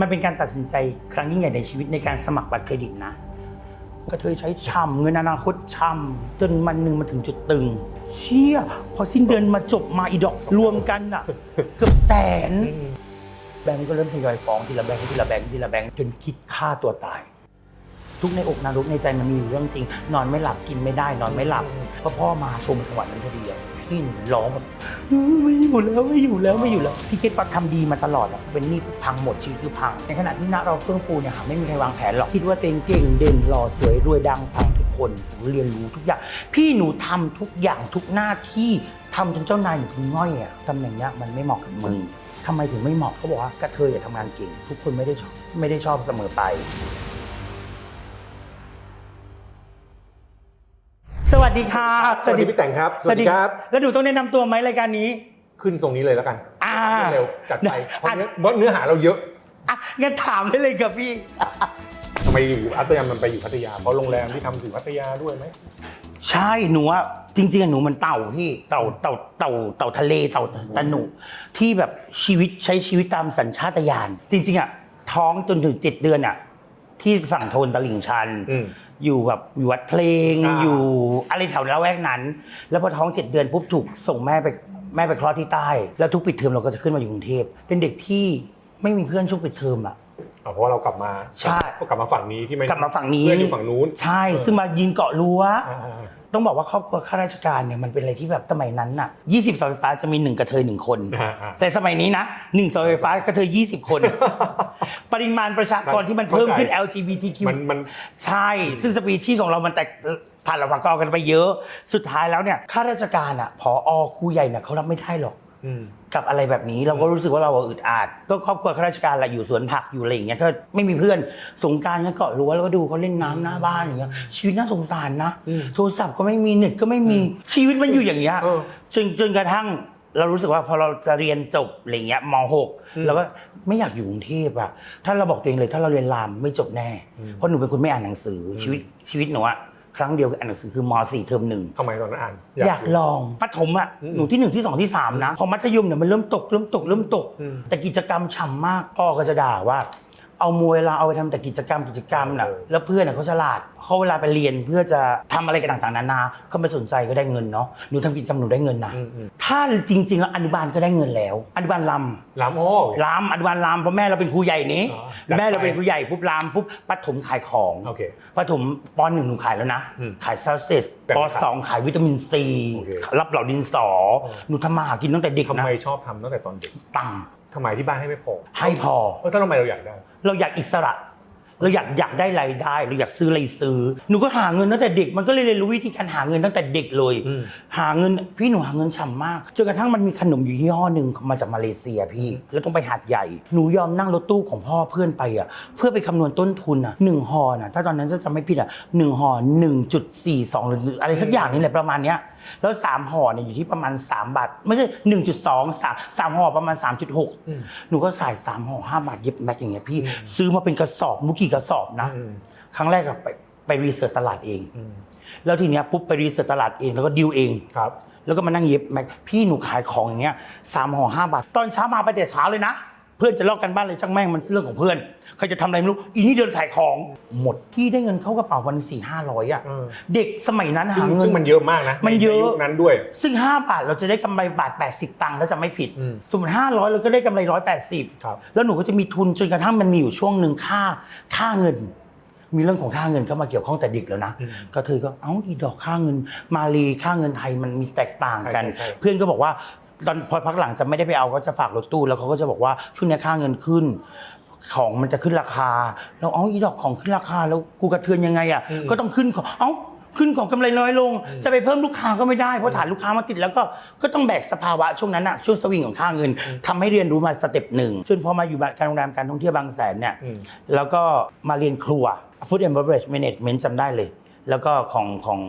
มันเป็นการตัดสินใจครั้งยิ่งใหญ่ในชีวิตในการสมัครบัตรเครดิตนะก็เธอใช้ช่ำเงินอนาคตช่ำจนมันหนึ่งมาถึงจุดตึง เชี่ย พอสิ้นเดือนมาจบมาอีดอกรวมกันอะ เกือบแสน แบงก์ก็เริ่มทยอยฟ้องทีละแบงก์ทีละแบงก์ทีละแบงก์จนคิดฆ่าตัวตาย ทุกในอกนรกในใจมันมีอยู่เรื่องจริง นอนไม่หลับกินไม่ได้นอนไม่หลับเพราะพ่อมาชมจังหวะนั้นพอดีอะ พี่หนูร้องแบบเออไม่อยู่แล้วไม่อยู่แล้วไม่อยู่แล้วพี่คิดว่าทำดีมาตลอดอะเป็นหนี้พังหมดชีวิตคือพัง ในขณะที่ณเราเฟื่องฟูเนี่ยหาไม่มีใครวางแผนหรอกคิดว่าตัวเองเก่งเด่นหล่อสวยรวยดังพังทุกคนหนูเรียนรู้ทุกอย่าง พี่หนูทำทุกอย่างทุกหน้าที่ทำจนเจ้านายหนูเป็นง่อยอะตำแหน่งเนี้ยมันไม่เหมาะกับมึงทำไมถึงไม่เหมาะเขาบอกว่ากระเทยอย่าทำงานเก่ง ทุกคนไม่ได้ชอบไม่ได้ชอบเสมอไป วัสดีค่ะสวัสดีพี่แต่งครับ สวัสดีครับ แล้วหนูต้องแนะนำตัวไหมรายการนี้ ขึ้นตรงนี้เลยแล้วกันอ่าเร็วจัดไปเนี่ยเพราะเนื้อเพราะเนื้อหาเราเยอะอะงั้นถามได้เลยครับพี่ทำไมอยู่พัทยามันไปอยู่พัทยาเพราะโรงแรมที่ทำอยู่พัทยาด้วยไหมใช่หนูอะจริงๆอะหนูมันเต่าพี่เต่าเต่าเต่าเต่าทะเลเต่าตะหนูที่แบบชีวิตใช้ชีวิตตามสัญชาตญาณจริงๆอะท้องจนถึงเจ็ดเดือนอะที่ฝั่งโทนตลิ่งชัน อืมอยู่แบบอยู่วัดเพลงอ่า อยู่อะไรแถวละแวกนั้น แล้วพอท้องเจ็ดเดือนปุ๊บถูกส่งแม่ไปแม่ไปคลอดที่ใต้ แล้วทุกปิดเทอมเราก็จะขึ้นมาอยู่กรุงเทพเป็นเด็กที่ไม่มีเพื่อนช่วงปิดเทอมอะอ๋อเพราะว่าเรากลับมาใช่ ก็กลับมาฝั่งนี้ที่ไม่กลับมาฝั่งนี้เพื่อนอยู่ฝั่งนู้น ใช่ ซึ่งมายิงเกาะรั้ว อ่าอ่าอ่า ต้องบอกว่าครอบครัวข้าราชการเนี่ยมันเป็นอะไรที่แบบสมัยนั้นน่ะ 20เสาไฟฟ้าจะมีหนึ่งกระเทยหนึ่งคน อ่าอ่า แต่สมัยนี้นะหนึ่งเสาไฟฟ้ากระเทย20 คน ปริมาณประชากรที่มันเพิ่มขึ้น LGBTQ มันมัน ใช่ ซึ่งสปีชีส์ของเรามันแตกผ่านละผักกอกันไปเยอะ สุดท้ายแล้วเนี่ยข้าราชการอะพอครูใหญ่เนี่ยเขารับไม่ได้หรอกอืม กับอะไรแบบนี้เราก็รู้สึกว่าเราอึดอัดก็ครอบครัวข้าราชการแหละอยู่สวนผักอยู่อะไรอย่างเงี้ยก็ไม่มีเพื่อนสงกรารก็เกาะรั้วแล้วก็ดูเขาเล่นน้ำหน้าบ้านอย่างเงี้ยชีวิตน่าสงสารนะอืมโทรศัพท์ก็ไม่มีเน็ตก็ไม่มีชีวิตมันอยู่อย่างเงี้ยเออจนจนกระทั่งเรารู้สึกว่าพอเราจะเรียนจบอะไรเงี้ยมอืม .6 เราก็ไม่อยากอยู่กรุงเทพอะถ้าเราบอกตัวเองเลยถ้าเราเรียนรามไม่จบแน่อืมเพราะหนูเป็นคนไม่อ่านหนังสืออชีวิตชีวิตหนูอะ ครั้งเดียวกับอ่านหนังสือคือม .4 เทอมหนึ่ง ทำไมตอนนั้นอ่าน อยากลองปฐมอะอืมหนูที่หนึ่งที่สองที่สามนะ พอมัธยมเนี่ยมันเริ่มตกเริ่มตกเริ่มตก อืม แต่กิจกรรมฉ่ำมากพ่อก็จะด่าว่า เอามวยเวลาเอาไปทำแต่กิจกรรมกิจกรรมน่ะเออแล้วเพื่อนน่ะเขาฉลาดเขาเวลาไปเรียนเพื่อจะทำอะไรกันต่างๆนานาเขาไม่สนใจก็ได้เงินเนาะหนูทำกิจกรรมหนูได้เงินนะอืมอืมถ้าจริงๆแล้วอนุบาลก็ได้เงินแล้ว อนุบาลลำลามโอ้ลำอนุบาลลำเพราะแม่เราเป็นครูใหญ่นี้ อ๋อจัดไปแม่เราเป็นครูใหญ่ปุ๊บลำปุ๊บปฐมขายของโอเคปฐมปหนึ่งหนูขายแล้วนะ อืมขายซาเซสแต่ปไม่ขายสองขายวิตามินซีโอเครับเหล่าดินสออ๋อหนูทำมาหากินตั้งแต่เด็กทำนะไมชอบทำตั้งแต่ตอนเด็ก ตังค์ ทำไมที่บ้านให้ไม่พอให้พอ เออถ้าทำไมเราอยากได้ เราอยากอิสระ เราอยากอยากได้รายได้ เราอยากซื้ออะไรซื้อ หนูก็หาเงินตั้งแต่เด็ก มันก็เลยเรียนรู้วิธีการหาเงินตั้งแต่เด็กเลย อืม หาเงินพี่หนูหาเงินฉ่ำมาก จนกระทั่งมันมีขนมอยู่ยี่ห้อหนึ่งมาจากมาเลเซียพี่ แล้วต้องไปหาดใหญ่ หนูยอมนั่งรถตู้ของพ่อเพื่อนไปอะ เพื่อไปคำนวณต้นทุนอะหนึ่งห่อน่ะ ถ้าตอนนั้นจะจำไม่ผิดอะหนึ่งห่อหนึ่งจุดสี่สองหรืออะไรสักอย่างนี่แหละประมาณเนี้ย แล้วสามห่อเนี่ยอยู่ที่ประมาณสามบาทไม่ใช่หนึ่งจุดสองสามสามห่อประมาณสามจุดหกอืมหนูก็ขายสามห่อห้าบาทเย็บแม็กอย่างเงี้ยพี่อืมซื้อมาเป็นกระสอบมุกี่กระสอบนะอืมครั้งแรกอะไปไปรีเสิร์ชตลาดเองอืมแล้วทีเนี้ยปุ๊บไปรีเสิร์ชตลาดเองแล้วก็ดิวเองครับ แล้วก็มานั่งเย็บแม็กพี่หนูขายของอย่างเงี้ยสามห่อห้าบาท ตอนเช้ามาไปแต่เช้าเลยนะ เพื่อนจะลอกกันบ้านเลยช่างแม่งมันเรื่องของเพื่อน ใครจะทำอะไรไม่รู้ อีนี่เดินขายของ หมดที่ได้เงินเข้ากระเป๋าวันสี่ห้าร้อยอะเออ เด็กสมัยนั้นซึ่หางเงิซึ่งมันเยอะมากนะมันเยอะใยุคนั้นด้วย ซึ่ง 5 บาทเราจะได้กำไรบาท 80 ตังค์ถ้าจะไม่ผิด อืมสมมติ500 เราก็ได้กำไร 180 ครับ แล้วหนูก็จะมีทุนจนกระทั่งมันมีอยู่ช่วงหนึ่งค่าค่าเงิน มีเรื่องของค่าเงินเข้ามาเกี่ยวข้องแต่เด็กแล้วนะ อืม ก็เธอก็เอ้าอีดอกค่าเงิน มาลีค่าเงินไทยมันมีแตกต่างกัน ใช่ใช่ใช่ เพื่อนก็บอกว่าตอนพอพักหลังจะไม่ได้ไปเอาก็จะฝากรถตู้แล้วเขาก็จะบอกว่าช่วงนี้ค่าเงินขึ้น ของมันจะขึ้นราคา แล้วเอ้าอีดอกของขึ้นราคา แล้วกูกระเทือนยังไงอะ อืมก็ต้องขึ้นของเอ้าขึ้นของกำไรน้อยลง อืมจะไปเพิ่มลูกค้าก็ไม่ได้เพราะฐานลูกค้ามาติดแล้วก็ก็ต้องแบกสภาวะช่วงนั้นอะช่วงสวิงของค่าเงินทำให้เรียนรู้มาสเต็ปหนึ่งจนพอมาอยู่การโรงแรมการท่องเที่ยวบางแสนเนี่ย อืม แล้วก็มาเรียนครัว Food and Beverage Management จำได้เลย แล้วก็ของของ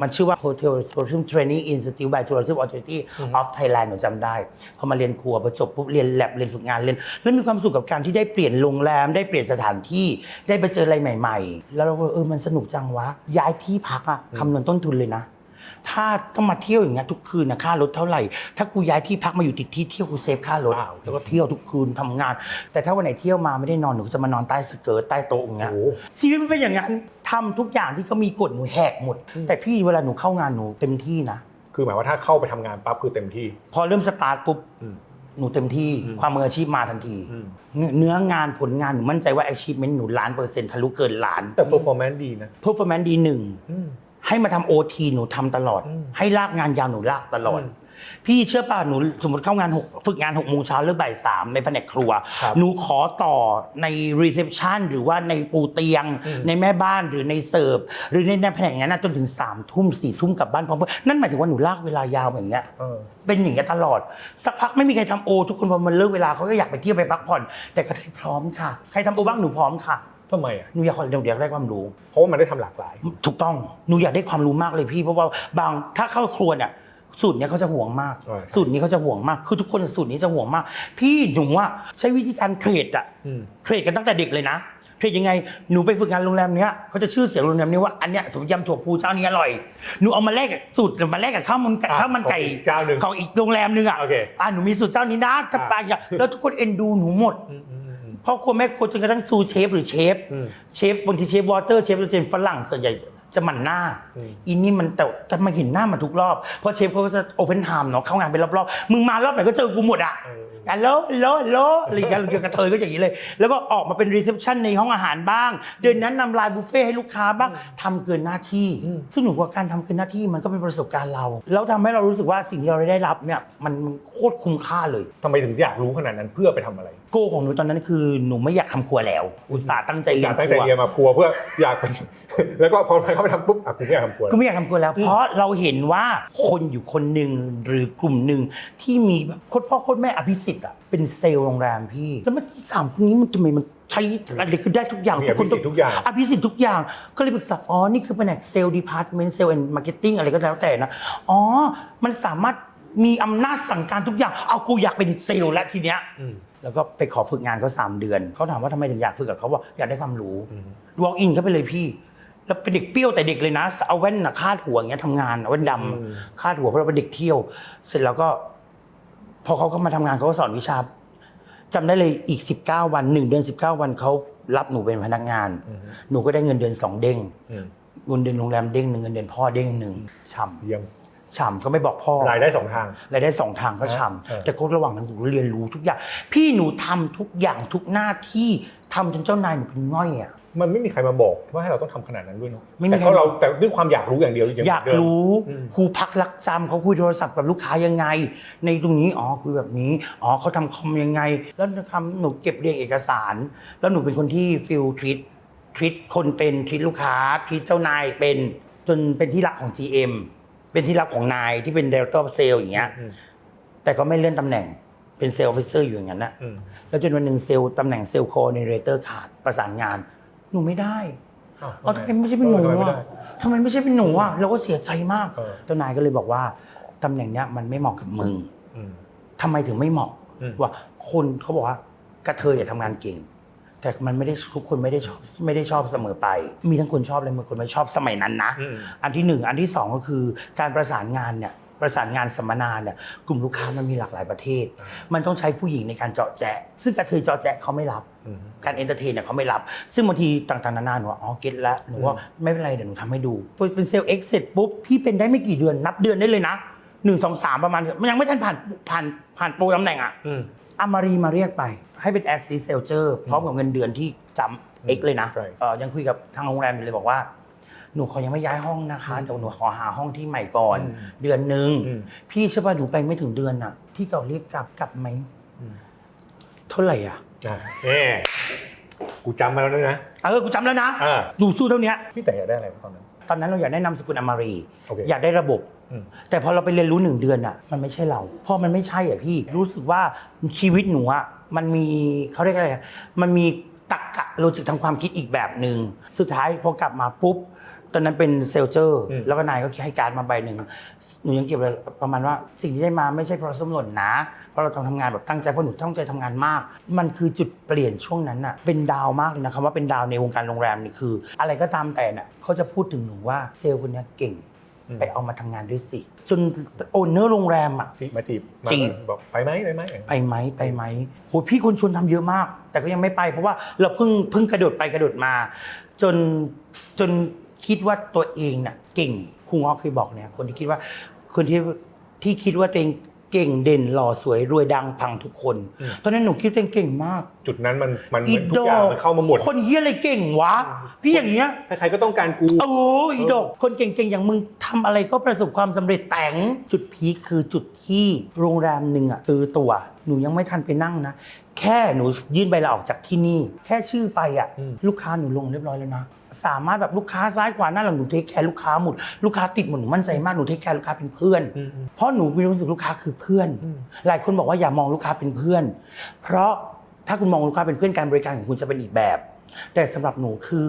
มันชื่อว่า Hotel Tourism Training Institute by Tourism Authority อืม of Thailand หนูจำได้พอมาเรียนครัวพอจบปุ๊บเรียนแลบเรียนฝึกงานเรียนแล้วมีความสุขกับการที่ได้เปลี่ยนโรงแรม ได้เปลี่ยนสถานที่ได้ไปเจออะไรใหม่ ๆ แล้วเราก็เออมันสนุกจังวะย้ายที่พักอะคำนวณต้นทุนเลยนะ ถ้าต้องมาเที่ยวอย่างเงี้ยทุกคืนนะค่ารถเท่าไหร่ ถ้ากูย้ายที่พักมาอยู่ติดที่เที่ยวกูเซฟค่ารถว้าวแล้วก็เที่ยวทุกคืนทำงาน แต่ถ้าวันไหนเที่ยวมาไม่ได้นอนหนูก็จะมานอนใต้สเกิร์ตใต้โต๊ะอย่างเงี้ยโอ้โหชีวิตมันเป็นอย่างนั้นทำทุกอย่างที่เขามีกฎหนูแหกหมด แต่พี่เวลาหนูเข้างานหนูเต็มที่นะ คือหมายว่าถ้าเข้าไปทำงานปั๊บคือเต็มที่ พอเริ่มสตาร์ทปุ๊บอืมหนูเต็มที่อืมความมืออาชีพมาทันที อืม เนื้องานผลงานหนูมั่นใจว่า achievement หนูล้านเปอร์เซ็นต์ทะลุเกินล้านแต่ performance ดีนะ performance ดีหนึ่งอืม ให้มาทำโอทีหนูทำตลอดอืมให้ลากงานยาวหนูลากตลอดอืมพี่เชื่อป่ะหนูสมมติเข้างานหกฝึกงานหกโมงเช้าเลิกบ่ายสามในแผนกครัว ครับหนูขอต่อในรีเซพชันหรือว่าในปูเตียง อืม ในแม่บ้านหรือในเสิร์ฟหรือในในแผนกนั้นนะจนถึงสามทุ่มสี่ทุ่มกลับบ้านพร้อมเพื่อนนั่นหมายถึงว่าหนูลากเวลายาวอย่างเงี้ย เออ เป็นอย่างเงี้ยตลอด สักพักไม่มีใครทำโอ ทุกคนพอมันเลิกเวลาเขาก็อยากไปเที่ยวไปพักผ่อน แต่ก็ได้พร้อมค่ะ ใครทำโอบ้างหนูพร้อมค่ะ ทำไมอะหนูอยากหนูอยากได้ความรู้ เพราะว่ามันได้ทำหลากหลาย ถูกต้องหนูอยากได้ความรู้มากเลยพี่เพราะว่าบางถ้าเข้าครัวเนี่ยสูตรเนี้ยเขาจะห่วงมาก ใช่ สูตรนี้เขาจะห่วงมาก คือทุกคนสูตรนี้จะห่วงมาก พี่หนูว่าใช้วิธีการเทรดอะอืม เทรดกันตั้งแต่เด็กเลยนะเทรดยังไงหนูไปฝึกงานโรงแรมเนี้ยเขาจะชื่อเสียงโรงแรมนี้ว่าอันเนี้ยสมมติยำถั่วพูเจ้านี้อร่อยหนูเอามาแลกกับสูตรมาแลกกับข้าวมันไก่อะข้าวมันไก่ของอีกเจ้าหนึ่งของอีกโรงแรมหนึงอะโอเคอะหนูมีสูตรเจ้านี้นะถ้าอะ ปลาอย่างแล้วทุกคนเอ็นดูหนูหมด อืมอืมอืม พ่อครัวแม่ครัวจนกระทั่งซูเชฟหรือเชฟอืมเชฟบางทีเชฟวอเตอร์เชฟจะเป็นฝรั่งส่วนใหญ่จะหมันหน้าอืม อินนี่มันแต่จะมาเห็นหน้ามาทุกรอบ เพราะเชฟเขาก็จะโอเพนไทม์เนาะเข้างานเป็นรอบๆมึงมารอบไหนก็เจอกูหมดอะเออฮัลโหลฮัลโหลฮัลโหลอะไรอย่างเงี้ยเกี่ยวกับกระเทยก็อย่างนี้เลย แล้วก็ออกมาเป็นรีเซพชันในห้องอาหารบ้าง เดินนั้นนำลายบุฟเฟ่ให้ลูกค้าบ้างทำเกินหน้าที่ อืม ซึ่งหนูว่าการทำเกินหน้าที่มันก็เป็นประสบการณ์เรา แล้วทำให้เรารู้สึกว่าสิ่งที่เราได้รับเนี่ยมันมันโคตรคุ้มค่าเลย ทำไมถึงอยากรู้ขนาดนั้นเพื่อไปทำอะไร โกของหนูตอนนั้นคือหนูไม่อยากทำครัวแล้ว อุตส่าห์ตั้งใจอุตเรียส่านห์ตั้งใจครัว เรียนมาครัวเพื่ออยากเป็น แล้วก็พอเข้าไปทำปุ๊บอะกูไม่อยากทำครัว ก็ไม่อยากทำครัวแล้ว เพราะเราเห็นว่าคนอยู่คนหนึ่งหรือกลุ่มหนึ่งที่มีแบบโคตรพ่อโคตรแม่อภิสิทธิ์อะเป็นเซลล์โรงแรมพี่แล้วมันที่สามคนนี้มันทำไมมันใช้อะไรคือได้ทุกอย่างมีอภิสิทธิ์ทุกอย่าง อภิสิทธิ์ทุกอย่างก็เลยปรึกษาอ๋อนี่คือแผนกเซลล์ดีพาร์ตเมนต์เซลล์แอนด์มาร์เก็ตติ้งอะไรก็แล้วแต่นะอ๋อมันสามารถมีอำนาจสั่งการทุกอย่าง เอากูอยากเป็นเซลล์แล้วทีเนี้ย อืม แล้วก็ไปขอฝึกงานเขาสามเดือน เขาถามว่าทำไมถึงอยากฝึกกับเขาว่าอยากได้ความรู้อืม walk in เข้าไปเลยพี่ แล้วเป็นเด็กเปรี้ยวแต่เด็กเลยนะ เอาแว่นน่ะคาดหัวอย่างเงี้ยทำงานเอาแว่นดำอืมคาดหัวเพราะเราเป็นเด็กเที่ยว เสร็จแล้วก็ พอเขาเข้ามาทำงานเขาก็สอนวิชาจำได้เลยอีก19วันหนึ่งเดือน19วันเขารับหนูเป็นพนักงานอืมหนูก็ได้เงินเดือนสองเด้งอืมเงินเดือนโรงแรมเด้งหนึ่งเงินเดือนพ่อเด้งหนึ่งฉ่เยี่ยมำ ฉ่ำก็ไม่บอกพ่อรายได้สองทางรายได้สองทางก็เออฉ่เออำแต่ก็ระหว่างนั้นหนูเรียนรู้ทุกอย่าง พี่หนูทำทุกอย่างทุกหน้าที่ทำจนเจ้านายหนูเป็นง่อยอะมันไม่มีใครมาบอกว่าให้เราต้องทำขนาดนั้นด้วยเนาะไม่มีแต่ใครเขาเราแต่ด้วยความอยากรู้อย่างเดียวงอยากเดิมรู้อืมครูพักรักจำเขาคุยโทรศัพท์กับลูกค้ายังไง ในตรงนี้อ๋อคุยแบบนี้อ๋อเขาทำคอมยังไง แล้วทำหนูเก็บเรียงเอกสาร แล้วหนูเป็นคนที่ฟิลทริตทริตคนเป็นทริตลูกค้าทริตเจ้านายเป็นจนเป็นที่รักของ GM เป็นที่รักของนายที่เป็นเดลต้าเซลอย่างเงี้ยอืมแต่ก็ไม่เลื่อนตำแหน่งเป็นเซลล์ออฟฟิเซอร์อยู่อย่างนั้นนะอืมแล้วจนวันหนึ่งเซลล์ตำแหน่งเซลล์โคเนเรเตอร์ขาดประสานงาน หนูไม่ได้อ้าวอ๋อทำไมไม่ใช่เป็นหนูออทำไมไม่ได้อะทำไมไม่ใช่เป็นหนูอะเราก็เสียใจมากเออเจ้านายก็เลยบอกว่าตำแหน่งเนี้ยมันไม่เหมาะกับมึงอืมทำไมถึงไม่เหมาะอืมว่าคนเขาบอกว่ากระเทยอย่าทำงานเก่ง แต่มันไม่ได้ทุกคนไม่ได้ชอบไม่ได้ชอบเสมอไป มีทั้งคนชอบและมีคนไม่ชอบสมัยนั้นนะอืมอันที่หนึ่งอันที่สองก็คือการประสานงานเนี่ยประสานงานสัมมนาเนี่ยกลุ่มลูกค้ามันมีหลากหลายประเทศอ่ามันต้องใช้ผู้หญิงในการเจาะแจะซึ่งกระเทยเจาะแจะเขาไม่รับอืมการเอนเตอร์เทนเนี่ยเขาไม่รับ ซึ่งบางทีต่างๆนานาหนูว่าอ๋อเก็ตแล้วหนูว่าไม่เป็นไรเดี๋ยวหนูทำให้ดูพอเป็นเซลล์เอ็กเสร็จปุ๊บพี่เป็นได้ไม่กี่เดือนนับเดือนได้เลยนะหนึ่งสองสามประมาณมันยังไม่ทันผ่านผ่านผ่านโปรตำแหน่งอะอืมอามารีมาเรียกไป ให้เป็นแอดซีเซลเจอร์พร้อมกับเงินเดือนที่จำเอ็กเลยนะใช่เออยังคุยกับทางโรงแรมอยู่เลยบอกว่าหนูขอยังไม่ย้ายห้องนะคะเดี๋ยวหนูขอหาห้องที่ใหม่ก่อน เดือนหนึ่งอืมพี่เชื่อป่ะหนูไปไม่ถึงเดือนน่ะ ที่เก่าเรียกกลับกลับไหมอืมเท่าไหร่อะอะแน่กูจำมาแล้วด้วยนะเออกูจำแล้วนะอ่าดูสู้เท่าเนี้ยพี่แต่อยากได้อะไรตอนนั้นตอนนั้นเราอยากได้นามสกุลอมารีโอเคอยากได้ระบบอืมแต่พอเราไปเรียนรู้หนึ่งเดือนอะ มันไม่ใช่เราพอมันไม่ใช่อะพี่รู้สึกว่าชีวิตหนูอะ มันมีเขาเรียกอะไรอะมันมีตรรกะโลจิกทางความคิดอีกแบบหนึ่งสุดท้ายพอกลับมาปุ๊บ ตอนนั้นเป็นเซลเจอร์อืมแล้วก็นายก็ให้การดมาใบหนึ่งหนูยังเก็บเลยประมาณว่าสิ่งที่ได้มาไม่ใช่เพราะส้มหล่นนะ เพราะเราต้องทำงานแบบตั้งใจเพราะหนูตั้งใจทำงานมาก มันคือจุดเปลี่ยนช่วงนั้นน่ะเป็นดาวมากเลยนะคำว่าเป็นดาวในวงการโรงแรมนี่คือ อะไรก็ตามแต่น่ะเขาจะพูดถึงหนูว่าเซลล์คนเนี้ยเก่งอืม ไปเอามาทำงานด้วยสิ จนโอนเนอร์โรงแรมอะ จีบมาจีบมาจีบ บอกไปไหมไปไหมไปไหมไปไหมโหพี่คนชวนทำเยอะมาก แต่ก็ยังไม่ไปเพราะว่าเราเพิ่งเพิ่งกระโดดไปกระโดดมา จนจนคิดว่าตัวเองน่ะเก่งครูง้อเคยบอกเนี่ยคนที่คิดว่าคนที่ที่คิดว่าตัวเอง เก่งเด่นหล่อสวยรวยดังพังทุกคนตอนนั้นหนูคิดว่าตัวเองเก่งมากจุดนั้นมันมันอีทุกอย่างมันเข้ามาหมด คนเฮียอะไรเก่งวะ พี่อย่างเงี้ย ใครๆก็ต้องการกู โอ้ยอีดอกคนเก่งๆ อย่างมึงทำอะไรก็ประสบความสำเร็จแต่ง จุดพีคคือจุดที่โรงแรมหนึ่งอะซื้อตัว หนูยังไม่ทันไปนั่งนะ แค่หนูยื่นใบลาออกจากที่นี่ แค่ชื่อไปอะอืม ลูกค้าหนูลงเรียบร้อยแล้วนะ สามารถแบบลูกค้าซ้ายขวาหน้าหลังหนูเทคแคร์ลูกค้าหมดลูกค้าติดหมดหนูมั่นใจมากหนูเทคแคร์ลูกค้าเป็นเพื่อนอืมเพราะหนูมีรู้สึกลูกค้าคือเพื่อนอืมหลายคนบอกว่าอย่ามองลูกค้าเป็นเพื่อน เพราะถ้าคุณมองลูกค้าเป็นเพื่อนการบริการของคุณจะเป็นอีกแบบ แต่สำหรับหนูคือ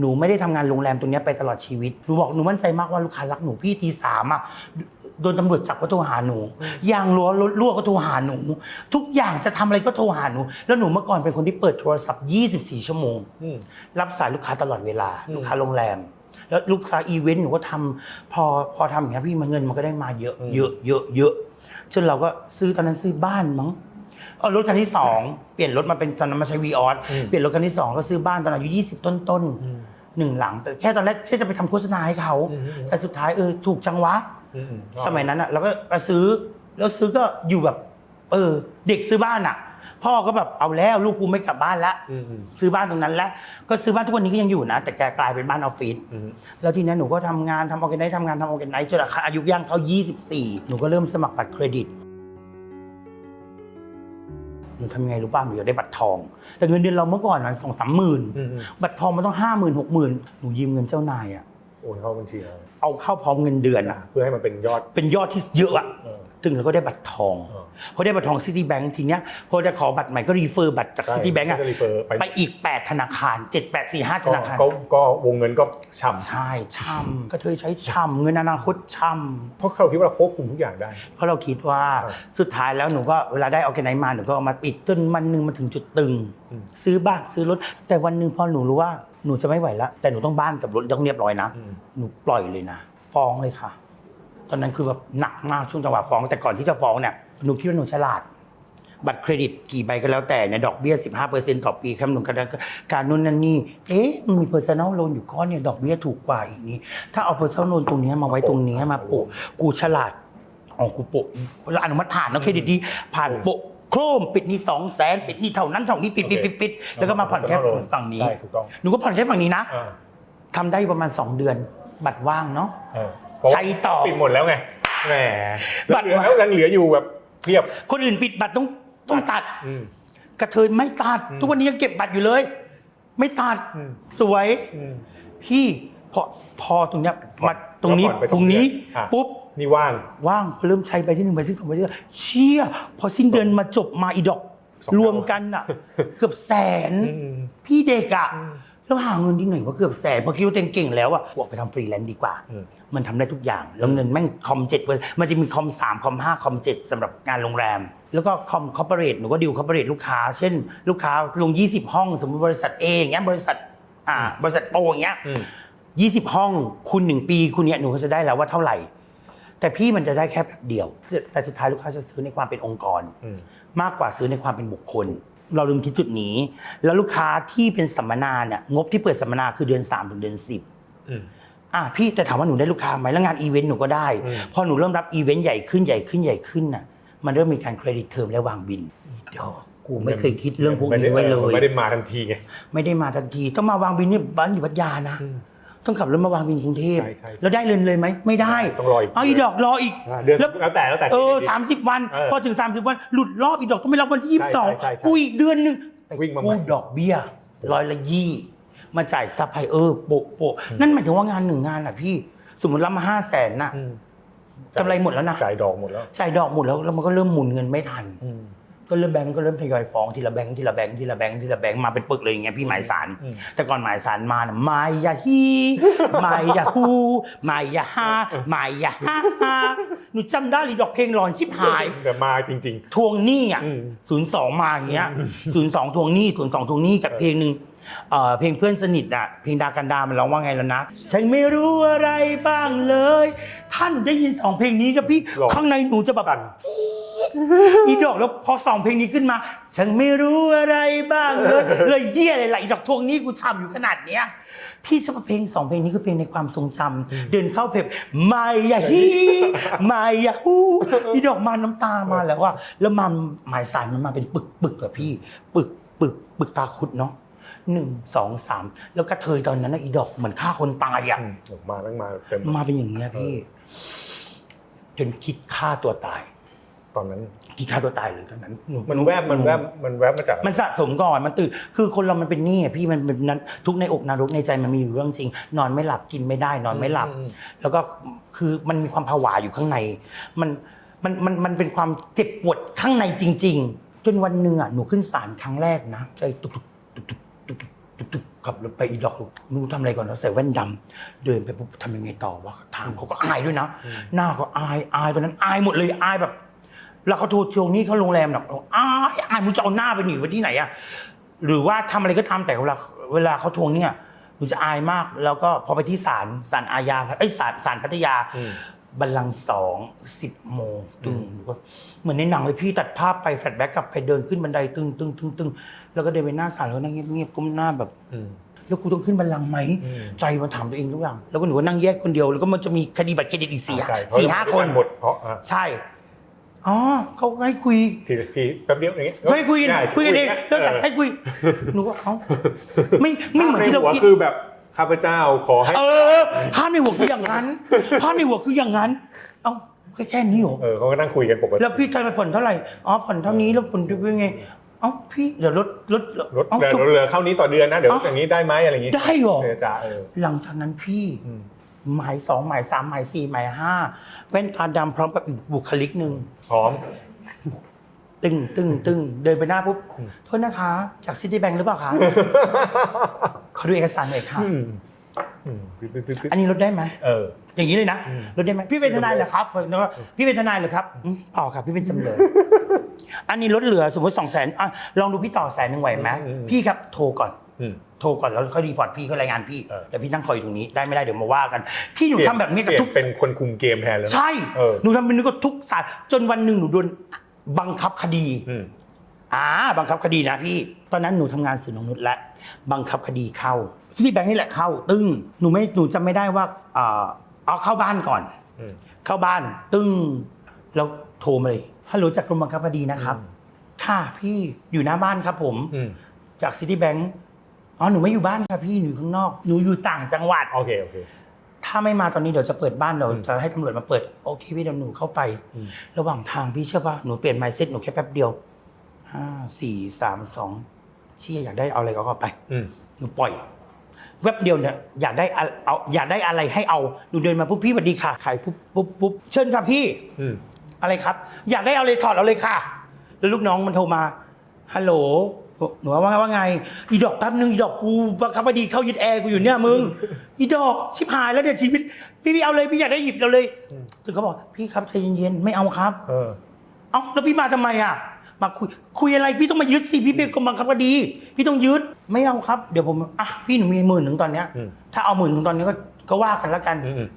หนูไม่ได้ทำงานโรงแรมตรงเนี้ยไปตลอดชีวิต หนูบอกหนูมั่นใจมากว่าลูกค้ารักหนูพี่ตีสามอะ โดนตำรวจจับก็โทรหาหนูยางรั้วรถรั่วก็โทรหาหนู ทุกอย่างจะทำอะไรก็โทรหาหนู แล้วหนูเมื่อก่อนเป็นคนที่เปิดโทรศัพท์ 24 ชั่วโมง อืม รับสายลูกค้าตลอดเวลา อืมลูกค้าโรงแรม แล้วลูกค้าอีเวนต์หนูก็ทำพอพอทำอย่างเงี้ยพี่มันเงินมันก็ได้มาเยอะอืม เยอะเยอะเยอะจนเราก็ซื้อตอนนั้นซื้อบ้านมั้งเอารถคันที่สองเปลี่ยนรถมาเป็นตอนนั้นมาใช้วีออสอืมเปลี่ยนรถคันที่สองก็ซื้อบ้านตอนอายุ20ต้นต้นๆอืมหนึ่งหลังแต่แค่ตอนแรกแค่จะไปทำโฆษณาให้เขา อืม แต่สุดท้ายเออถูกจังวะ อืมอืสมัยนั้นอะเราก็มาซื้อแล้วซื้อก็อยู่แบบ เออ เด็กซื้อบ้านอะ พ่อก็แบบเอาแล้วลูกกูไม่กลับบ้านละอืมอืมซื้อบ้านตรงนั้นแล้วก็ซื้อบ้านทุกวันนี้ก็ยังอยู่นะ แต่แกกลายเป็นบ้านออฟฟิศ อืม แล้วทีนี้หนูก็ทำงานทำออร์แกไนซ์ทำงานทำออร์แกไนซ์จนอายุย่างเขา 24 หนูก็เริ่มสมัครบัตรเครดิต หนูทำยังไงรู้ป่ะหนูอยากได้บัตรทอง แต่เงินเดือนเราเมื่อก่อนมันสองสามหมื่นอืมอืม บัตรทองมันต้องห้าหมื่นหกหมื่นหนูยืมเงินเจ้านายอะโอนเข้าบัญชีเรา เอาเข้าพร้อมเงินเดือนอะเพื่อให้มันเป็นยอด เป็นยอดที่เยอะอะเออถึงแล้วก็ได้บัตรทองเออ พอได้บัตรทองซิตี้แบงก์ทีเนี้ยพอจะขอบัตรใหม่ก็รีเฟอร์บัตรจากใช่ซิตี้แบงก์อะก็จะ refer ไปไปอีก 8 ธนาคาร 7 8 4 5 ธก็นาคาร ก็ก็วงเงินก็ฉ่ำใช่ช่ำก็เธอใช้ช่ำเงินอนาคตช่เพราะเขาคิดว่าเราควบคุมทุกอย่างได้ำเพราะเราคิดว่าครับ สุดท้ายแล้วหนูก็เวลาได้ออร์แกไนซ์มาหนูก็เอามาปิดจนมันหนึงมันถึงจุดตึงอืมซื้อบ้านซื้อรถแต่วันหนึ่งพอหนูรู้ว่า หนูจะไม่ไหวแล้วแต่หนูต้องบ้านกับรถต้องเรียบร้อยนะอืมหนูปล่อยเลยนะฟ้องเลยค่ะ ตอนนั้นคือแบบหนักมากช่วงจังหวะฟ้อง แต่ก่อนที่จะฟ้องเนี่ยหนูคิดว่าหนูฉลาด บัตรเครดิตกี่ใบก็แล้วแต่เนี่ยดอกเบี้ย 15%ต่อปีคำนวณกันการนู่นนั่นนี่เอ๊ะมันมี personal loan อยู่ก้อนเนี่ยดอกเบี้ยถูกกว่าอีกนี้ ถ้าเอา personal loan ตรงเนี้ยมาไว้ตรงเนี้ยมาโปะกูฉลาดอ๋อกูโปะแล้วอนุมัติผ่านเนอะเครดิตดีผ่านโปะ โครมปิดนี่สองแสนปิดนี่เท่านั้นเท่านี้ปิดปิดปิดปิดแล้วก็มาผ่อนแค่ฝั่งนี้ ใช่ถูกต้องหนูก็ผ่อนแค่ฝั่งนี้นะอ่าทำได้ประมาณ 2 เดือน บัตรว่างเนาะ เออเพราะว่าใช้ต่อ ปิดหมดแล้วไงแหมบัแล้วตรเหลือแล้วยังเหลืออยู่แบบเพียบ คนอื่นปิดบัตรต้องต้องตัด อืม กระเทยไม่ตัด อืม ทุกวันนี้ยังเก็บบัตรอยู่เลย ไม่ตัดอืมสวย อืม พี่พอพอตรงเนี้ยมาตรงนี้แล้วก่อนไปตรงนี้สองเดือนอะ ปุ๊บ นี่ว่าง ว่างพอเริ่มใช้ไปที่หนึ่งไปที่สองไปที่สามเชี่ยพอสิ้นเดือนมาจบมาอีดอก สองเท่ารรวมกันอะ เกือบแสน อืม พี่เด็กอะอืมแล้วหาเงินที่ไหนว่าเกือบแสนพอคิดว่าตัวเองเก่งแล้วอะกูออกไปทำฟรีแลนซ์ดีกว่า อืม มันทำได้ทุกอย่าง แล้วเงินแม่งคอมเจ็ดมันจะมีคอมสามคอมห้าคอมเจ็ดสำหรับงานโรงแรม แล้วก็คอมคอร์ปอเรทหนูก็ดิวคอร์ปอเรทลูกค้า เช่น ลูกค้าลง 20 ห้อง สมมติบริษัทเอย่างเงี้ยบริษัทอ่าบริษัทโปอย่างเงี้ย อืม20ห้องคุณหนึ่งปีคุณเนี้ยหนูก็จะได้แล้วว่าเท่าไหร่ แต่พี่มันจะได้แค่แบบเดียว แต่สุดท้ายลูกค้าจะซื้อในความเป็นองค์กรอืมมากกว่าซื้อในความเป็นบุคคล เราลืมคิดจุดนี้ แล้วลูกค้าที่เป็นสัมมนาเนี่ยงบที่เปิดสัมมนาคือเดือน3ถึงเดือน10อืมอะพี่แต่ถามว่าหนูได้ลูกค้าไหมแล้วงานอีเวนต์หนูก็ได้อืมพอหนูเริ่มรับอีเวนต์ใหญ่ขึ้นใหญ่ขึ้นใหญ่ขึ้นน่ะมันเริ่มมีการเครดิตเทอมและวางบินอีดอกกูไม่เคยคิดเรื่องพวกนี้ไว้เลย ไม่ได้มาทันทีไงไม่ได้มาทันทีต้องมาวางบินนี่บ้านอยู่พัทยานะอืม ต้องขับรถมาวางบินกรุงเทพใช่ใช่ใช่แล้วได้เงินเลยไหมไม่ได้ ต้องรออีกเอาอีดอกรออีก อ่าเดือนแล้ว แล้วแต่แล้วแต่ เออที่สามสิบวัน เออพอถึงสามสิบวันหลุดรอบอีดอกต้องไม่รับวันที่ยี่สิบสองใช่ใช่ใช่กูอีกเดือนหนึ่งวิ่งมาใหม่ กูดอกเบี้ยร้อยละยี่มาจ่ายซัพพลายเออร์โปะโปะนั่นหมายถึงว่างานหนึ่งงานอะพี่ สมมติรับมาห้าแสนน่ะอืมกำไรหมดแล้วนะจ่ายดอกหมดแล้วจ่ายดอกหมดแล้วแล้วมันก็เริ่มหมุนเงินไม่ทัน อืม ก็เริ่มแบงก์ก็เริ่มทยอยฟ้องทีละแบงก์ทีละแบงก์ทีละแบงก์ทีละแบงก์มาเป็นปึกเลยอย่างเงี้ยพี่หมายสารอืมแต่ก่อนหมายสารมาน่ะมายาฮีมายาฮูมายาฮามายาฮาฮาหนูจำได้เลยดอกเพลงหลอนชิบหายแต่มาจริงทวงหนี้อะอืมศูนย์สองมาอย่างเงี้ยศูนย์สองทวงหนี้ศูนย์สองทวงหนี้กับเพลงหนึ่ง เอ่อเพลงเพื่อนสนิทอะเพลงดากันดามันร้องว่าไงแล้วนะ ฉันไม่รู้อะไรบ้างเลย ท่านได้ยินสองเพลงนี้กับพี่หรอ ข้างในหนูจะแบบ สั่น อีดอกแล้วพอสองเพลงนี้ขึ้นมา ฉันไม่รู้อะไรบ้างเลยเลยเยี่ยอะไรล่ะอีดอกทวงนี้กูทำอยู่ขนาดเนี้ย พี่ชอบเพลงสองเพลงนี้คือเพลงในความทรงจำเดินเข้าเพลงไม่ยาฮีไม่ยาฮูอีดอกมาน้ำตามาแล้วว่า แล้วมันหมายสายมันมาเป็นปึกปึกอะพี่ ปึกปึกปึกตาคุดเนาะ หนึ่งสองสามแล้วกระเทยตอนนั้นนะอีดอกเหมือนฆ่าคนตายอะอืมออกมาตั้งมาเต็มมาเป็นอย่างเงี้ยพี่จนคิดฆ่าตัวตาย ตอนนั้นคิดฆ่าตัวตายเลยตอนนั้นหมันแวบมันแวบมันแวบมาจากมันสะสมก่อนมันตื่นคือคนเรามันเป็นหนี้อะพี่มันเป็นนั้นทุกในอกนรกในใจมันมีอยู่เรื่องจริง นอนไม่หลับกินไม่ได้ นอนไม่หลับอืมแล้วก็คือมันมีความผวาอยู่ข้างใน มันมันมันมันเป็นความเจ็บปวดข้างในจริง ๆ จนวันหนึ่งอะหนูขึ้นศาลครั้งแรกนะใจตุกตุกตุก ตุกตุกตุกตุกตุกขับรถไปอีดอกมึงทำอะไรก่อนนะใส่แว่นดำเดินไปปุ๊บทำยังไงต่อวะถามเขาก็อายด้วยนะ หน้าก็อายอายตอนนั้นอายหมดเลยอายแบบ แล้วเขาโทรทวงหนี้เขาโรงแรมหรอกอายอายมึงจะเอาหน้าไปหนีไว้ที่ไหนอะหรือว่าทำอะไรก็ทำแต่เวลาเวลาเขาทวงเนี่ยหนูจะอายมาก แล้วก็พอไปที่ศาลศาลอาญาเอ้ยศาลศาลพัทยา อืม บัลลังก์สองสิบโมงตึงหนูก็เหมือนในหนังเลยพี่ตัดภาพไปแฟลชแบ็กกลับไปเดินขึ้นบันไดตึงตึงตึงตึง แล้วก็เดินไปหน้าศาลแล้วก็นั่งเงียบๆก้มหน้าแบบ อืม แล้วกูต้องขึ้นบัลลังก์ไหม อืม ใจมันถามตัวเองทุกอย่าง แล้วก็หนูก็นั่งแยกคนเดียว แล้วก็มันจะมีคดีบัตรเครดิตอีกสี่ใช่เพระสี่ห้าคน หมดเพราะอะใช่ อ๋อเขาก็ให้คุย ทีทีแป๊บเดียวอย่างเงี้ยเขาให้คุยกันง่าคุยกันเองแล้วแต่ให้คุยหนูก็เอ้าไม่ไม่เหมือนที่เราภพในหัวคิดคือแบบข้าพเจ้าขอให้ เออภาพในหัวคืออย่างนั้นภาพในหัวคืออย่างนั้น เอ้าแค่แค่นี้เหรอเออเขาก็นั่งคุยกันปกติแล้วพี่จะไปผ่อนเท่าไหร่อ๋อผ่อนเท่านี้แล้วผ่อนจะเป็นไง เอ้าพี่เดี๋ยวลดลดลดเอ้าเดี๋ยวจบ เหลือเข้านี้ต่อเดือนนะ เดี๋ยวอ๋อออย่างนี้ได้ไหมอะไรอย่างงี้ได้เหรอ เจรจาเออหลังจากนั้นพี่อืมหมายสองหมายสามหมายสี่หมายห้าแว่นตาดำพร้อมกับอีกบุคลิกหนึ่ง พร้อม ตึงตึงตึงเดินไปหน้าปุ๊บ อืม โทษนะคะ จากซิตี้แบงค์หรือเปล่าคะ ขอดูเอกสารหน่อยค่ะ อืมอืมปึ๊ดปึ๊ดปึ๊ดปึ๊ดอันนี้ลดได้ไหม เออ อย่างนี้เลยนะ อืม ลดได้ไหม พี่เป็นทนายเหรอครับแล้วก็พี่เป็นทนายเหรอครับอืมเปล่าครับ พี่เป็นจำเลย อันนี้ลดเหลือสมมติสองแสนอะลองดูพี่ต่อแสนหนึ่งไหวไหมพี่ครับโทรก่อนอืมโทรก่อนแล้วเขารีพอร์ตพี่เขารายงานพี่เออแต่พี่นั่งคอยอยู่ตรงนี้ได้ไม่ได้เดี๋ยวมาว่ากัน พี่หนูทำแบบนี้กับเปลี่ยทุกเป็นคนคุมเกมแทนแล้วนะใช่เออหนูทำแบบนี้กับทุกศาลจนวันหนึ่งหนูโดนบังคับคดีอืมอ่าบังคับคดีนะพี่ ตอนนั้นหนูทำงานสื่อนงนุษย์และบังคับคดีเข้าที่แบงค์นี่แหละเข้า ตึ้งหนูไม่หนูจำไม่ได้ว่าอ่าเอาเข้าบ้านก่อนอืมเข้าบ้าน ตึ้งแล้วโทรมาเลย ฮัลโหลจากกรมบังคับคดีนะครับอืมค่ะพี่อยู่หน้าบ้านครับผม อืมจากซิตี้แบงค์อ๋อหนูไม่อยู่บ้านค่ะพี่หนูอยู่ข้างนอกหนูอยู่ต่างจังหวัด โอเคโอเค ถ้าไม่มาตอนนี้เดี๋ยวจะเปิดบ้านเราอืม จะให้ตำรวจมาเปิดโอเคพี่เดี๋ยวหนูเข้าไป อืมระหว่างทางพี่เชื่อป่ะหนูเปลี่ยนไมซ์เซ็ตหนูแค่แป๊บเดียวห้าสี่สามสองเชี่ยอยากได้เอาอะไรก็เอาไป อืมหนูปล่อยแวบเดียวเนี่ยอยากได้อะเอาอยากได้อะไรให้เอาหนูเดินมาปุ๊บพี่สวัสดีค่ะขายปุ๊บปุ๊บปุ๊บเชิญค่ะพี่ อืม อะไรครับ อยากได้เอาเลยถอดเอาเลยค่ะ แล้วลูกน้องมันโทรมาฮัลโหลหนูว่าไงว่าไง อีดอกแป๊บนึงอีดอกกูบังคับคดีเข้ายึดแอร์กูอยู่เนี่ยมึง อีดอกชิบหายแล้วเดี๋ยวชีวิต พี่พี่เอาเลยพี่อยากได้หยิบเราเลยอืมถึงเขาบอกพี่ครับใจเย็นๆไม่เอาครับเออเอ้าแล้วพี่มาทำไมอะ มาคุยคุยอะไรพี่ต้องมายึดสิพี่เป็นกรมบังคับคดี พี่ต้องยึดไม่เอาครับ เดี๋ยวผมอะพี่หนูมีหมื่นหนึ่งตอนเนี้ยอืมถ้าเอาหมื่นหนึ่งตอนนี้ก็ก็ว่ากันแล้วกันอืมอืม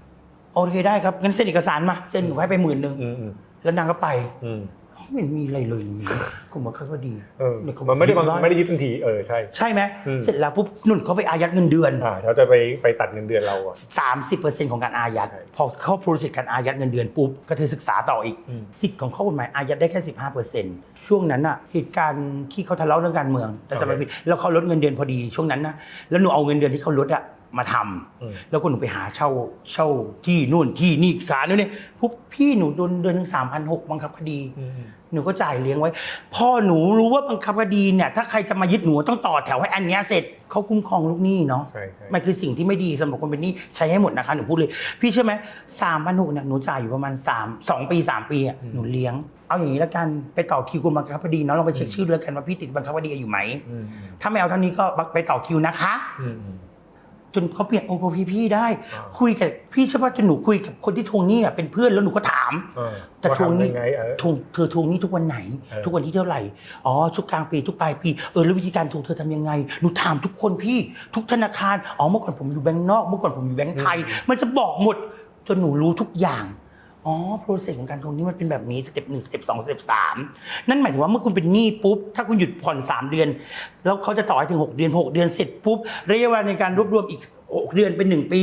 โอเคได้ครับงั้นเซ็นเอกสารมาเซ็นหนูให้ไปหมื่นหนึ่งอืมอืม แล้วนางก็ไปอืมเอ้าไม่มีอะไรเลยมีกรมบังคับคดีเออเนี่ยเขามันไม่ได้ยึดบ้านไม่ได้ยึดทันทีเออใช่ ใช่ไหมอืม เสร็จแล้วปุ๊บนุ่นเขาไปอายัดเงินเดือน อ่าเขาจะไปไปตัดเงินเดือนเราอะ 30%ของการอายัด ใช่พอเข้าโปรเซสการอายัดเงินเดือนปุ๊บก็เธอศึกษาต่ออีก อืม สิทธิ์ของข้อกฎหมายอายัดได้แค่ 15%ช่วงนั้นอะเหตุการณ์ที่เขาทะเลาะเรื่องการเมืองแต่จะไม่ผิดแล้วเขาลดเงินเดือนพอดีช่วงนั้นนะแล้วหนูเอาเงินเดือนที่เขาลดอะ มาทำอืมแล้วก็หนูไปหาเช่าเช่าที่นู่นที่นี่การนู่นนี่ปุ๊บพี่หนูโดนเดือนหนึ่งสามพันหกบังคับคดีอืมอืมหนูก็จ่ายเลี้ยงไว้ พ่อหนูรู้ว่าบังคับคดีเนี่ย ถ้าใครจะมายึดหนูต้องต่อแถวให้อันเนี้ยเสร็จเขาคุ้มครองลูกหนี้เนาะใช่ใช่ มันคือสิ่งที่ไม่ดีสำหรับคนเป็นหนี้ใช้ให้หมดนะคะหนูพูดเลย พี่เชื่อไหมสามพันหกเนี่ยหนูจ่ายอยู่ประมาณสามสองปีสามปีอะหนูเลี้ยง เอาอย่างนี้แล้วกันไปต่อคิวกรมบังคับคดีเนาะลองไปเช็คชื่อด้วยกันว่าพี่ติดบังคับคดีอยู่ไหม อืมถ้าไม่เอาเท่านี้ก็ไปต่อคิวนะคะ อืมอืม จนเขาเปลี่ยนโอโกพี่พี่ได้ อ่า คุยกับพี่ใช่ปะจนหนูคุยกับคนที่ทวงหนี้อะเป็นเพื่อนแล้วหนูก็ถาม เออแต่ทวงหนี้าทำยังไงเออ ทวงเธอทวงหนี้ทุกวันไหน เออ ทุกวันที่เท่าไหร่อ๋อทุกกลางปีทุกปลายปีเออแล้ววิธีการทวงเธอทำยังไงหนูถามทุกคนพี่ทุกธนาคารอ๋อเมื่อก่อนผมอยู่แบงก์นอกเมื่อก่อนผมอยู่แบงก์ไทย มันจะบอกหมดจนหนูรู้ทุกอย่าง อ๋อโปรเซสของการทวงหนี้มันเป็นแบบนี้สเต็ปหนึ่งสเต็ปสองสเต็ปสามนั่นหมายถึงว่าเมื่อคุณเป็นหนี้ปุ๊บ ถ้าคุณหยุดผ่อน 3 เดือน แล้วเขาจะต่อให้ถึง 6 เดือน 6 เดือนเสร็จปุ๊บระยะเวลาในการรวบรวมอีก 6 เดือนเป็น 1 ปี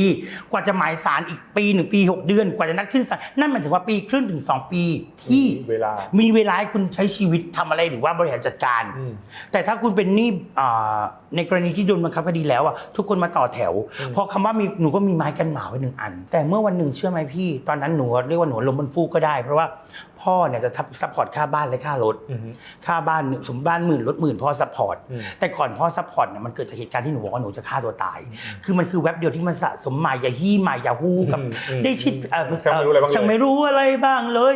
กว่าจะหมายสารอีกปี1ปี 6 เดือนกว่าจะนัดขึ้นศาลนั่นหมายถึงว่าปีครึ่งถึง 2 ปีที่เวลา มีเวลาให้คุณใช้ชีวิตทำอะไรหรือว่าบริหารจัดการ อืม แต่ถ้าคุณเป็นหนี้อ่า ในกรณีที่โดนบังคับคดีแล้วอะทุกคนมาต่อแถวอืมพอคำว่ามีหนูก็มีไม้กันหมาไว้หนึ่งอัน แต่เมื่อวันหนึ่งเชื่อไหมพี่ ตอนนั้นหนูเรียกว่าหนูลมบนฟูกก็ได้ เพราะว่าพ่อเนี่ยจะทับซัพพอร์ตค่าบ้านและค่ารถอือฮึค่าบ้านหนึ่งสมมติบ้านหมื่นรถหมื่นพ่อซัพพอร์ตอืมแต่ก่อนพ่อซัพพอร์ตเนี่ยมันเกิดจากเหตุการณ์ที่หนูบอกว่าหนูจะฆ่าตัวตาย คือมันคือแว็บเดียวที่มันสะสมมาอย่าฮี้มาอย่าฮู้กับอืมอืมได้ชิดเอ่อช่างไม่รู้อะไรบ้างเลยช่างไม่รู้อะไรบ้างเลย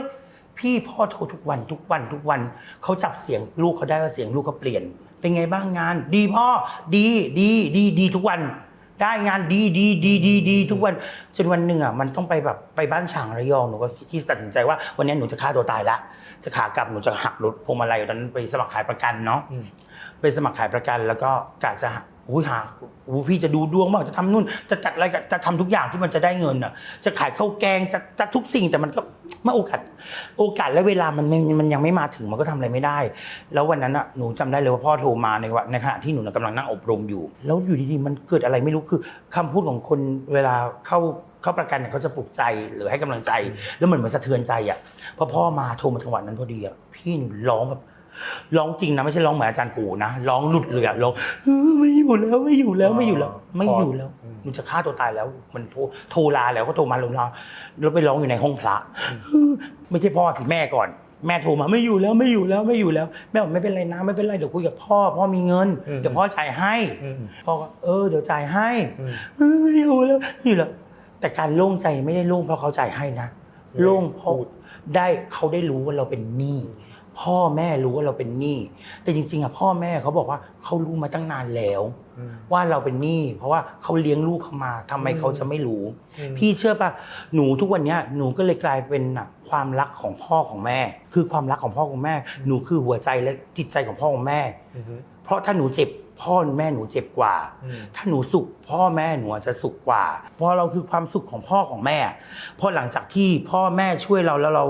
พี่พ่อโทรทุกวันทุกวันทุกวันเขาจับเสียงลูกเขาได้ว่าเสียงลูกเขาเปลี่ยน เป็นไงบ้างงาน ดีพ่อดีดีดีดีทุกวัน ได้งานดีดีดีดีดีทุกวันจนวันหนึ่งอะมันต้องไปแบบไปบ้านฉางระยองหนูก็ที่ตัดสินใจว่าวันนี้หนูจะฆ่าตัวตายละจะขากลับหนูจะหักรถพวงมาลัยตอนนั้นไปสมัครขายประกันเนาะอืมไปสมัครขายประกันแล้วก็กะจะ หาอุ้ยหาอู้พี่จะดูดวงบ้างจะทำนู่น จะจัดอะไรจะทำทุกอย่างที่มันจะได้เงินอะ จะขายข้าวแกงจะจะทุกสิ่งแต่มันก็ไม่โอกาส โอกาสและเวลามันม่มันยังไม่มาถึงมันก็ทำอะไรไม่ได้ แล้ววันนั้นอะหนูจำได้เลยว่าพ่อโทรมาในวันในขณะที่หนูน่ะกำลังนั่งอบรมอยู่ แล้วอยู่ดีๆมันเกิดอะไรไม่รู้คือคำพูดของคนเวลาเข้าเข้าประกันเนี่ยเขาจะปลุกใจหรือให้กำลังใจ แล้วเหมือนมันสะเทือนใจอะพอพ่อมาโทรมาจังหวะนั้นพอดีอะพี่หนูร้องแบบ ร้องจริงนะไม่ใช่ร้องเหมือนอาจารย์กูนะร้องหลุดเลยอะร้องเออไม่อยู่แล้วไม่อยู่แล้วไม่อยู่แล้ว ไม่อยู่แล้วอืมหนูจะฆ่าตัวตายแล้วมันโทรโทรลาแล้วก็โทรมาลงลาแล้วไปร้องอยู่ในห้องพระเออไม่ใช่พ่อสิแม่ก่อน แม่โทรมาไม่อยู่แล้วไม่อยู่แล้วไม่อยู่แล้วแม่บอกไม่เป็นไรนะไม่เป็นไรเดี๋ยวคุยกับพ่อพ่อมีเงินอืมเดี๋ยวพ่อจ่ายให้อืมพ่อก็เออเดี๋ยวจ่ายให้อืมเออไม่อยู่แล้วไม่อยู่แล้ว แต่การโล่งใจไม่ได้โล่งเพราะเขาจ่ายให้นะโล่งเพราะพูดได้เขาได้รู้ว่าเราเป็นหนี้ พ่อแม่รู้ว่าเราเป็นหนี้แต่จริงๆอะพ่อแม่เขาบอกว่าเขารู้มาตั้งนานแล้วอืมว่าเราเป็นหนี้เพราะว่าเขาเลี้ยงลูกเขามาทำไมอืมเขาจะไม่รู้อืมพี่เชื่อป่ะหนูทุกวันเนี้ยหนูก็เลยกลายเป็นน่ะความรักของพ่อของแม่ คือความรักของพ่อของแม่ หนูคือหัวใจและจิตใจของพ่อของแม่ อือฮึเพราะถ้าหนูเจ็บพ่อแม่หนูเจ็บกว่า อืม ถ้าหนูสุขพ่อแม่หนูอาจจะสุขกว่าเพราะเราคือความสุขของพ่อของแม่เพราะหลังจากที่พ่อแม่ช่วยเราแล้วเรา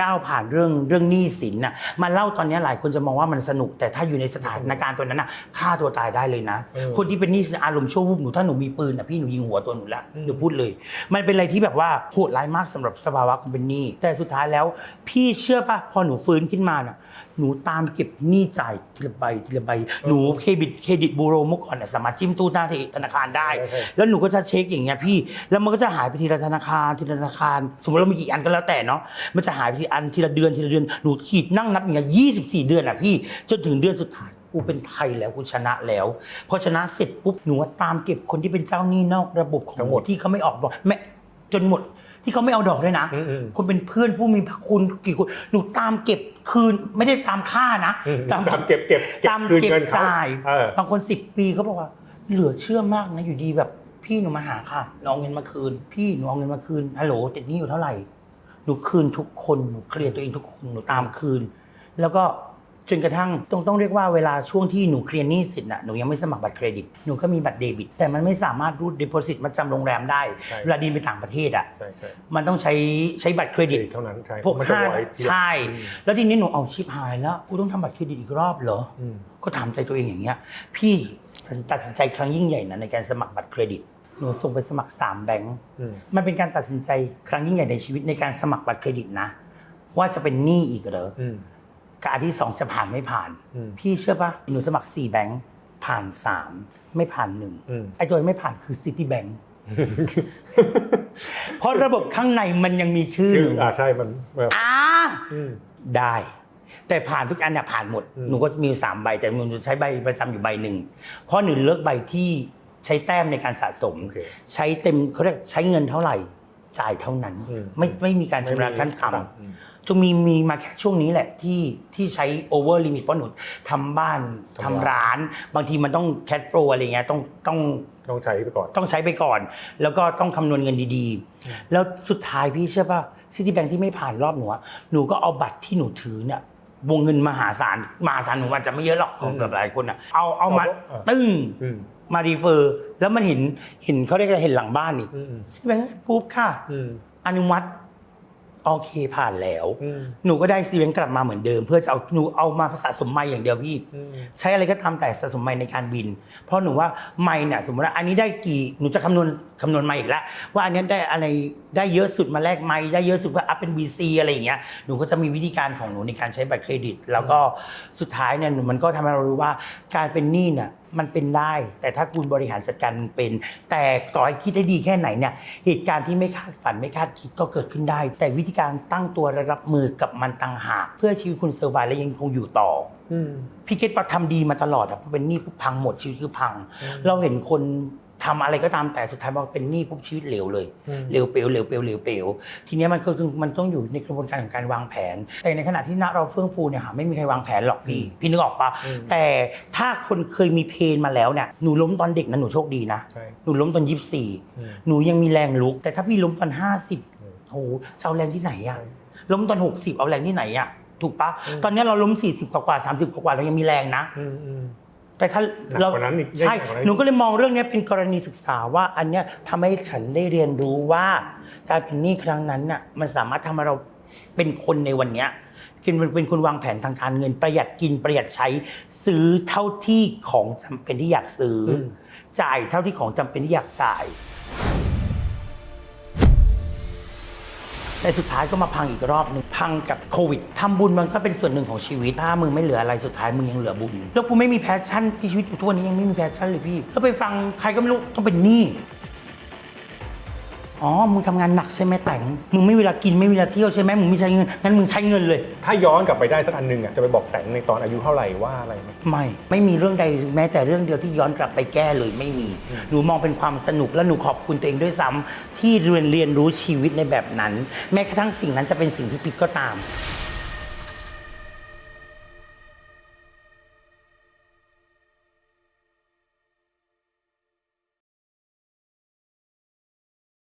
ก้าวผ่านเรื่องเรื่องหนี้สินน่ะมาเล่าตอนนี้หลายคนจะมองว่ามันสนุก แต่ถ้าอยู่ในสถานการณ์ตัวนั้นน่ะฆ่าตัวตายได้เลยนะ เออ คนที่เป็นหนี้สินอารมณ์ชั่ววูบหนูถ้าหนูมีปืนน่ะพี่หนูยิงหัวตัวหนูละอืมหนูพูดเลย มันเป็นอะไรที่แบบว่าโหดร้ายมากสำหรับสภาวะคนเป็นหนี้แต่สุดท้ายแล้ว พี่เชื่อป่ะพอหนูฟื้นขึ้นมาน่ะ หนูตามเก็บหนี้จ่ายทีละใบทีละใบหนูเครดิตเครดิตบูโรเมื่อก่อนน่ะสามารถจิ้มตู้หน้าธนาคารได้ใช่ใช่แล้วหนูก็จะเช็คอย่างเงี้ยพี่ แล้วมันก็จะหายไปทีละธนาคารทีละธนาคาร สมมติเรามีกี่อันก็แล้วแต่เนาะมันจะหายไปทีอันทีละเดือนทีละเดือนหนูขีดนั่งนับอย่างเงี้ยยี่สิบสี่เดือนอะพี่จนถึงเดือนสุดท้ายกูเป็นไทยแล้วกูชนะแล้วพอชนะเสร็จปุ๊บหนูว่าตามเก็บคนที่เป็นเจ้าหนี้นอกระบบของทั้งหมดที่เขาไม่ออกดอกแม่จนหมด ที่เขาไม่เอาดอกด้วยนะอืมอืมคนเป็นเพื่อนผู้มีพระคุณกี่คนหนูตามเก็บคืนไม่ได้ตามค่านะอืมตามเก็บเก็บเก็บตามคืนเก็บเงินเขาจ่ายเออบางคนสิบปีเขาบอกว่า เหลือเชื่อมากนะอยู่ดีแบบ พี่หนูมาหาค่ะหนูเอาเงินมาคืน พี่หนูเอาเงินมาคืนฮัลโหลติดหนี้อยู่เท่าไหร่หนูคืนทุกคนหนูเคลียร์ตัวเองทุกคนหนูตามคืน แล้วก็ จนกระทั่งต้องต้องเรียกว่าเวลาช่วงที่หนูเคลียร์หนี้เสร็จน่ะหนูยังไม่สมัครบัตรเครดิต หนูก็มีบัตรเดบิต แต่มันไม่สามารถรูดเด p o ซิตมาจำโรงแรมได้ใช่ เวลาดีนไปต่างประเทศอะ ใช่ใช่มันต้องใช้ใช้บัตรเครดิต เท่านั้นใช่พวกมันจะห้าไว้ทีละใช่อืมแล้วทีนี้หนูเอาชิปหายแล้ว กูต้องทำบัตรเครดิตอีกรอบเหรอ อืมก็ถามใจตัวเองอย่างเงี้ย พี่ตัดสินใจครั้งยิ่งใหญ่นะในการสมัครบัตรเครดิต หนูส่งไปสมัคร 3 แบงค์อืมมันเป็นการตัดสินใจครั้งยิ่งใหญ่ในชีวิตในการสมัครบัตรเครดิตนะ ว่าจะเป็นหนี้อีกเหรอ อืม กับอันที่สองจะผ่านไม่ผ่านอืมพี่เชื่อปะหนูสมัคร4แบงค์ผ่านสามไม่ผ่านหนึ่งอืมไอ้ตัวไม่ผ่านคือซิตี้แบงค์เพราะระบบข้างในมันยังมีชื่อชื่หอนูอ่าใช่มันแบบอ่าอืมได้ แต่ผ่านทุกอันเนี่ยผ่านหมดอืมหนูก็มีอยู่สามใบแต่หนูจะใช้ใบประจำอยู่ใบหนึ่งเพราะหนูเลือกใบที่ใช้แต้มในการสะสมโอเคใช้เต็มเขาเรียกใช้เงินเท่าไหร่จ่ายเท่านั้นอืมไม่ไม่มีการชำระขั้นต่อืมำ จงมีมีมาแค่ช่วงนี้แหละที่ที่ใช้โอเวอร์ลิมิตเพราะหนูทำบ้านทำทำร้าน ร้าน บางทีมันต้องแคทโปรอะไรเงี้ยต้องต้องต้องใช้ไปก่อน ต้องใช้ไปก่อน แล้วก็ต้องคำนวณเงินดีๆ แล้วสุดท้ายพี่เชื่อป่ะซิตี้แบงที่ไม่ผ่านรอบหนูอะหนูก็เอาบัตรที่หนูถือเนี่ยวงเงินมหาศาลมหาศาลหนูอาจจะไม่เยอะหรอกของแบบหลายคนอะเอาเอามาเอาตึ้ง อืมมารีเฟอร์ แล้วมันเห็นเห็นเขาเรียกอะไรเห็นหลังบ้านนี่อืมอืมซิตี้แบงปุ๊บค่ะ อืมอนุมัติ โอเคผ่านแล้วอืมหนูก็ได้ซีเวนกลับมาเหมือนเดิม เพื่อจะเอาหนูเอามาสะสมไม้อย่างเดียวพี่อืมใช้อะไรก็ตามแต่สะสมไม้ในการบิน เพราะหนูว่าไม้เนี่ยสมมติว่าอันนี้ได้กี่หนูจะคำนวณ คำนวณมาอีกแล้วว่าอันเนี้ยได้อะไรได้เยอะสุดมาแลกไม้ได้เยอะสุดว่าอัพเป็น VC อะไรอย่างเงี้ยหนูก็จะมีวิธีการของหนูในการใช้บัตรเครดิต แล้วก็สุดท้ายเนี่ยมันก็ทำให้เรารู้ว่าการเป็นหนี้เนี่ยมันเป็นได้ แต่ถ้าคุณบริหารจัดการมันเป็น แต่ต่อให้คิดได้ดีแค่ไหนเนี่ยเหตุการณ์ที่ไม่คาดฝันไม่คาดคิดก็เกิดขึ้นได้ แต่วิธีการตั้งตัวและรับมือกับมันต่างหากเพื่อชีวิตคุณเซอร์ไวและยังคงอยู่ต่ออืมพี่เกตปาทำดีมาตลอดอะพอเป็นหนี้ปุ๊บพังหมดชีวิตคือพังอืมเราเห็นคน ทำอะไรก็ตามแต่สุดท้ายพอเป็นหนี้ปุ๊บชีวิตเหลวเลยอืมเหลวเปลวเหลวเปลวเหลวเปลวทีเนี้ยมันก็คือมันต้องอยู่ในกระบวนการของการวางแผน แต่ในขณะที่ณเราเฟื่องฟูเนี่ยค่ะไม่มีใครวางแผนหรอกพี่พี่นึกออกปะอืมแต่ถ้าคนเคยมีเพนมาแล้วเนี่ยหนูล้มตอนเด็กนะหนูโชคดีนะใช่หนูล้มตอนยี่สิบสี่อืมหนูยังมีแรงลุก แต่ถ้าพี่ล้มตอนห้าสิบอืมโหจะเอาแรงที่ไหนอะใช่ล้มตอนหกสิบเอาแรงที่ไหนอะถูกปะอืมตอนเนี้ยเราล้มสี่สิบกว่าสามสิบกว่าเรายังมีแรงนะอืมอืม แต่ถ้าหนักเรากว่านั้นอีกใช่หนักกว่านั้นอีก หนูก็เลยมองเรื่องเนี้ยเป็นกรณีศึกษาว่า อันเนี้ยทำให้ฉันได้เรียนรู้ว่า การเป็นหนี้ครั้งนั้นน่ะมันสามารถทำให้เราเป็นคนในวันเนี้ยกินเป็นคนวางแผนทางการเงิน ประหยัดกินประหยัดใช้ซื้อเท่าที่ของจำเป็นที่อยากซื้ออมจ่ายเท่าที่ของจำเป็นที่อยากจ่าย แต่สุดท้ายก็มาพังอีกรอบหนึ่งพังกับโควิดทำบุญมันก็เป็นส่วนหนึ่งของชีวิต ถ้ามึงไม่เหลืออะไรสุดท้ายมึงยังเหลือบุญ แล้วกูไม่มีแพชชั่นที่ชีวิตกูทุกวันนี้ยังไม่มีแพชชั่นเลยพี่แล้วไปฟังใครก็ไม่รู้ต้องเป็นหนี้ อ๋อ มึงทำงานหนักใช่ไหมแต่ง มึงไม่มีเวลากินไม่มีเวลาเที่ยวใช่ไหมมึงไม่ใช้เงิน งั้นมึงใช้เงินเลย ถ้าย้อนกลับไปได้สักอันหนึ่งอะจะไปบอกแต่งในตอนอายุเท่าไหร่ว่าอะไรไหม ไม่ ไม่มีเรื่องใดแม้แต่เรื่องเดียวที่ย้อนกลับไปแก้เลยไม่มี หนูมองเป็นความสนุกและหนูขอบคุณตัวเองด้วยซ้ำที่เรียนเรียนรู้ชีวิตในแบบนั้น แม้กระทั่งสิ่งนั้นจะเป็นสิ่งที่ผิดก็ตาม